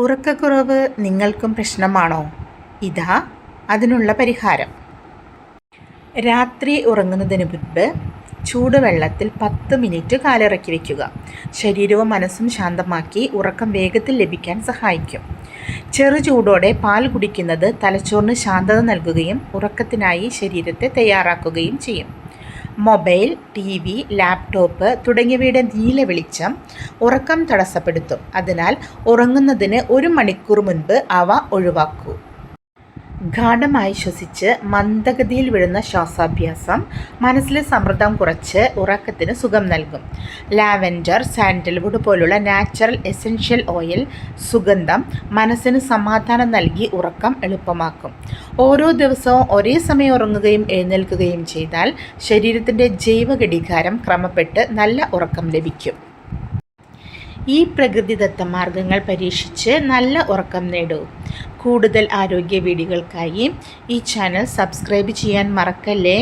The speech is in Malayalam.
ഉറക്കക്കുറവ് നിങ്ങൾക്കും പ്രശ്നമാണോ? ഇതാ അതിനുള്ള പരിഹാരം. രാത്രി ഉറങ്ങുന്നതിന് മുൻപ് ചൂടുവെള്ളത്തിൽ പത്ത് മിനിറ്റ് കാലിറക്കി വയ്ക്കുക ശരീരവും മനസ്സും ശാന്തമാക്കി ഉറക്കം വേഗത്തിൽ ലഭിക്കാൻ സഹായിക്കും. ചെറു ചൂടോടെ പാൽ കുടിക്കുന്നത് തലച്ചോറിന് ശാന്തത നൽകുകയും ഉറക്കത്തിനായി ശരീരത്തെ തയ്യാറാക്കുകയും ചെയ്യും. മൊബൈൽ ടി വി ലാപ്ടോപ്പ് തുടങ്ങിയവയുടെ നീല വെളിച്ചം ഉറക്കം തടസ്സപ്പെടുത്തും. അതിനാൽ ഉറങ്ങുന്നതിന് ഒരു മണിക്കൂർ മുൻപ് അവ ഒഴിവാക്കൂ. ഗാഠമായി ശ്വസിച്ച് മന്ദഗതിയിൽ വിടുന്ന ശ്വാസാഭ്യാസം മനസ്സിലെ സമ്മർദ്ദം കുറച്ച് ഉറക്കത്തിന് സുഖം നൽകും. ലാവെൻഡർ സാൻഡൽവുഡ് പോലുള്ള നാച്ചുറൽ എസൻഷ്യൽ ഓയിൽ സുഗന്ധം മനസ്സിന് സമാധാനം നൽകി ഉറക്കം എളുപ്പമാക്കും. ഓരോ ദിവസവും ഒരേ സമയം ഉറങ്ങുകയും എഴുന്നേൽക്കുകയും ചെയ്താൽ ശരീരത്തിന്റെ ജൈവഘടികാരം ക്രമപ്പെട്ട് നല്ല ഉറക്കം ലഭിക്കും. ഈ പ്രകൃതിദത്ത മാർഗങ്ങൾ പരീക്ഷിച്ച് നല്ല ഉറക്കം നേടൂ. കൂടുതൽ ആരോഗ്യ വീഡിയോകൾക്കായി ഈ ചാനൽ സബ്സ്ക്രൈബ് ചെയ്യാൻ മറക്കല്ലേ?